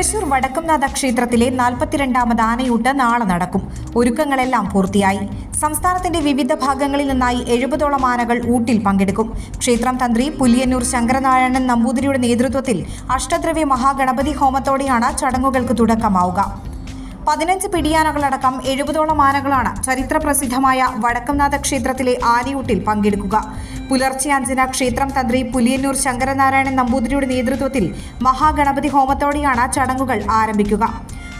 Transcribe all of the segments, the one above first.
തൃശൂർ വടക്കുംനാഥ ക്ഷേത്രത്തിലെ നാൽപ്പത്തിരണ്ടാമത് ആനയൂട്ട് നാളെ നടക്കും. ഒരുക്കങ്ങളെല്ലാം പൂർത്തിയായി. സംസ്ഥാനത്തിന്റെ വിവിധ ഭാഗങ്ങളിൽ നിന്നായി എഴുപതോളം ആനകൾ ഊട്ടിൽ പങ്കെടുക്കും. ക്ഷേത്രം തന്ത്രി പുലിയന്നൂർ ശങ്കരനാരായണൻ നമ്പൂതിരിയുടെ നേതൃത്വത്തിൽ അഷ്ടദ്രവ്യ മഹാഗണപതി ഹോമത്തോടെയാണ് ചടങ്ങുകൾക്ക് തുടക്കമാവുക. പതിനഞ്ച് പിടിയാനകളടക്കം എഴുപതോളം ആനകളാണ് ചരിത്ര പ്രസിദ്ധമായ വടക്കംനാഥ ക്ഷേത്രത്തിലെ ആനയൂട്ടിൽ പങ്കെടുക്കുക. പുലർച്ചെ അഞ്ചിന് ക്ഷേത്രം തന്ത്രി പുലിയന്നൂർ ശങ്കരനാരായണൻ നമ്പൂതിരിയുടെ നേതൃത്വത്തിൽ മഹാഗണപതി ഹോമത്തോടെയാണ് ചടങ്ങുകൾ ആരംഭിക്കുക.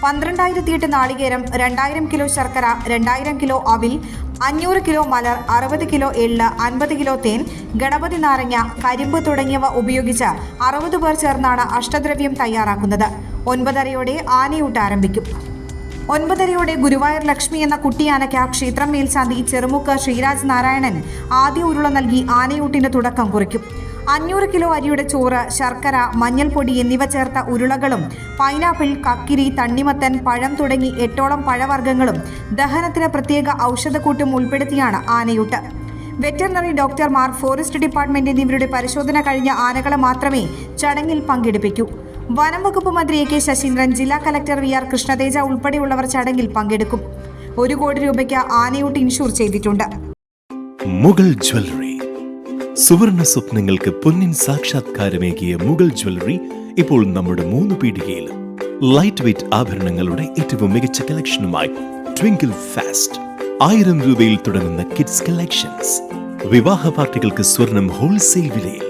പന്ത്രണ്ടായിരത്തി എട്ട് നാളികേരം രണ്ടായിരം കിലോ ശർക്കര രണ്ടായിരം കിലോ അവിൽ അഞ്ഞൂറ് കിലോ മലർ അറുപത് കിലോ എള്ള് അൻപത് കിലോ തേൻ ഗണപതി നാരങ്ങ കരിമ്പ് തുടങ്ങിയവ ഉപയോഗിച്ച് അറുപത് പേർ ചേർന്നാണ് അഷ്ടദ്രവ്യം തയ്യാറാക്കുന്നത്. ഒൻപതരയോടെ ആനയൂട്ട് ആരംഭിക്കും. ഒൻപതരയോടെ ഗുരുവായൂർ ലക്ഷ്മി എന്ന കുട്ടിയാനയ്ക്ക് ക്ഷേത്രം മേൽശാന്തി ചെറുമുക്ക് ശ്രീരാജ് നാരായണൻ ആദ്യ ഉരുള നൽകി ആനയൂട്ടിന് തുടക്കം കുറിക്കും. അഞ്ഞൂറ് കിലോ അരിയുടെ ചോറ് ശർക്കര മഞ്ഞൾപ്പൊടി എന്നിവ ചേർത്ത ഉരുളകളും പൈനാപ്പിൾ കക്കിരി തണ്ണിമത്തൻ പഴം തുടങ്ങി എട്ടോളം പഴവർഗങ്ങളും ദഹനത്തിന് പ്രത്യേക ഔഷധക്കൂട്ടും ഉൾപ്പെടുത്തിയാണ് ആനയൂട്ട്. വെറ്ററിനറി ഡോക്ടർമാർ ഫോറസ്റ്റ് ഡിപ്പാർട്ട്മെന്റ് എന്നിവരുടെ പരിശോധന കഴിഞ്ഞ ആനകളെ മാത്രമേ ചടങ്ങിൽ പങ്കെടുപ്പിക്കൂ. വനം വകുപ്പ് മന്ത്രി എ കെ ശശീന്ദ്രൻ ജില്ലാ കലക്ടർ വി ആർ കൃഷ്ണതേജ ഉൾപ്പെടെയുള്ളവർ ചടങ്ങിൽ പങ്കെടുക്കും. ഒരു കോടി രൂപയ്ക്ക് ആനയൂട്ട് ഇൻഷൂർ ചെയ്തിട്ടുണ്ട്. മുഗൾ ജ്വല്ലറി. സുവർണ സ്വപ്നങ്ങൾക്ക് പൊന്നിൻ സാക്ഷാത്കാരമേകിയ മുഗൾ ജ്വല്ലറി ഇപ്പോൾ നമ്മുടെ മൂന്ന് പീടികയിൽ. ലൈറ്റ് വെയ്റ്റ് ആഭരണങ്ങളുടെ ഏറ്റവും മികച്ച കളക്ഷനുമായി ട്വിങ്കിൾ ഫാസ്റ്റ് ആയിരം രൂപയിൽ തുടങ്ങുന്ന കിഡ്സ് കളക്ഷൻസ് വിവാഹ പാർട്ടികൾക്ക് സ്വർണം ഹോൾസെയിൽ വിലയിൽ.